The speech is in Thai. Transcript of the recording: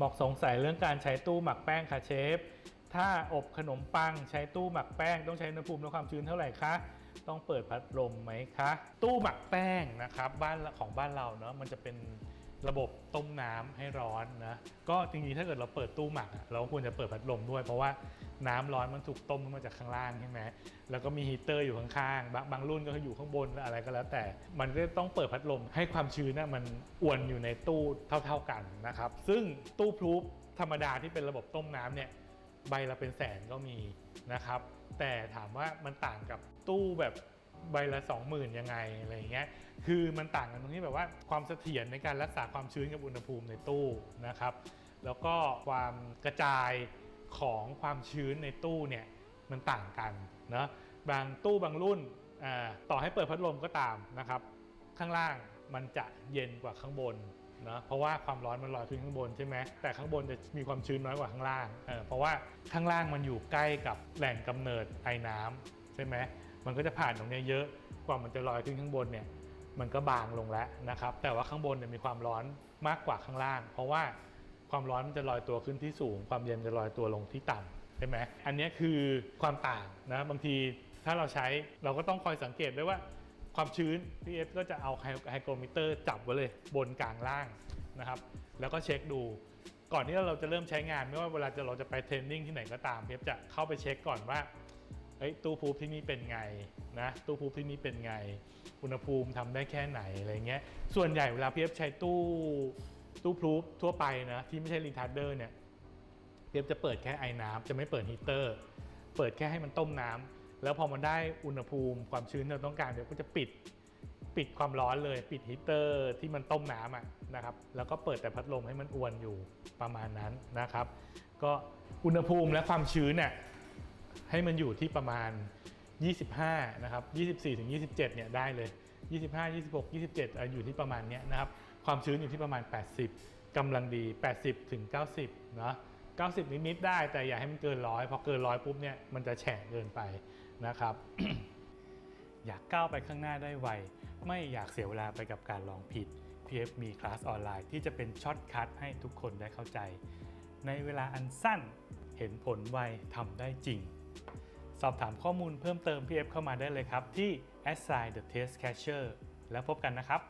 บอกสงสัยเรื่องการใช้ตู้หมักแป้งค่ะเชฟ ถ้าอบขนมปังใช้ตู้หมักแป้งต้องใช้อุณหภูมิและความชื้นเท่าไหร่คะ ต้องเปิดพัดลมไหมคะ ตู้หมักแป้งนะครับบ้านของบ้านเราเนาะมันจะเป็น ระบบต้มน้ำให้ร้อนนะก็จริงๆถ้าเกิดเราเปิดตู้หมักเราควรจะเปิดพัดลมด้วย เพราะว่าน้ำร้อนมันถูกต้มขึ้นมาจากข้างล่างใช่ไหมแล้วก็มีฮีเตอร์อยู่ข้างๆบางบางรุ่นก็อยู่ข้างบนอะไรก็แล้ว แต่มันก็ต้องเปิดพัดลมให้ความชื้นน่ะมันอวนอยู่ในตู้เท่า ๆกันนะครับ ซึ่งตู้พรูฟธรรมดาที่เป็นระบบต้มน้ำเนี่ยใบละเป็นแสนก็มีนะครับ แต่ถามว่ามันต่างกับตู้แบบ ใบละ20,000ยังไงอะไรอย่างเงี้ยคือมันต่างกันตรงที่แบบว่าความเสถียรในการรักษาความชื้นกับอุณหภูมิในตู้นะครับ แล้วก็ความกระจายของความชื้นในตู้เนี่ยมันต่างกันนะบางตู้บางรุ่นต่อให้เปิดพัดลมก็ตามนะครับ ข้างล่างมันจะเย็นกว่าข้างบนนะเพราะว่าความร้อนมันลอยขึ้นข้างบนใช่ไหมแต่ข้างบนจะมีความชื้นน้อยกว่าข้างล่างเเพราะว่าข้างล่างมันอยู่ใกล้กับแหล่งกำเนิดไอ้น้ำใช่ไหม มันก็จะผ่านตรงเนี้เยอะกว่ามันจะลอยขึ้นข้างบนเนี่ยมันก็บางลงแล้วนะครับ แต่ว่าข้างบนเนี่ยมีความร้อนมากกว่าข้างล่าง เพราะว่าความร้อนมันจะลอยตัวขึ้นที่สูง ความเย็นจะลอยตัวลงที่ต่ำใช่ไหมอันนี้คือความต่างนะบางทีถ้าเราใช้เราก็ต้องคอยสังเกตด้วยว่าความชื้นพี่เอฟก็จะเอาไฮโกรมิเตอร์จับไว้เลยบนกลางล่างนะครับ แล้วก็เช็คดูก่อนที่เราจะเริ่มใช้งานไม่ว่าเวลาจะเราจะไปเทรนนิ่งที่ไหนก็ตามพี่เอฟจะเข้าไปเช็คก่อนว่า เฮ้ยตู้พูฟที่นี่เป็นไงนะตู้พูฟที่นี่เป็นไง อุณหภูมิทำได้แค่ไหนอะไรเงี้ยส่วนใหญ่เวลาพี่เอฟใช้ตู้ตู้พูฟทั่วไปนะที่ไม่ใช่รีทาร์เดอร์เนี่ยพี่เอฟจะเปิดแค่ไอ้น้ำจะไม่เปิดฮีเตอร์ เปิดแค่ให้มันต้มน้ำแล้วพอมันได้อุณหภูมิความชื้นที่เราต้องการเดี๋ยวก็จะปิดปิดความร้อนเลยปิดฮีเตอร์ที่มันต้มน้ำอะนะครับแล้วก็เปิดแต่พัดลมให้มันอวนอยู่ประมาณนั้นนะครับ ก็อุณหภูมิและความชื้นเนี่ย ให้มันอยู่ที่ประมาณ 25 นะครับ 24ถึง27 เนี่ยได้เลย 25 26 27อะอยู่ที่ประมาณเนี้ยนะครับ ความชื้นอยู่ที่ประมาณ 80กำลังดี 80ถึง90 เนาะ90 นิดๆได้แต่อย่าให้มันเกินร้อยพอเกินร้อยปุ๊บเนี่ยมันจะแฉะเกินไปนะครับ อยากก้าวไปข้างหน้าได้ไว ไม่อยากเสียเวลาไปกับการลองผิด PF มีคลาสออนไลน์ที่จะเป็นช็อตคัทให้ทุกคนได้เข้าใจ ในเวลาอันสั้นเห็นผลไวทำได้จริง สอบถามข้อมูลเพิ่มเติม PF เข้ามาได้เลยครับที่ assign the test catcher แล้วพบกันนะครับ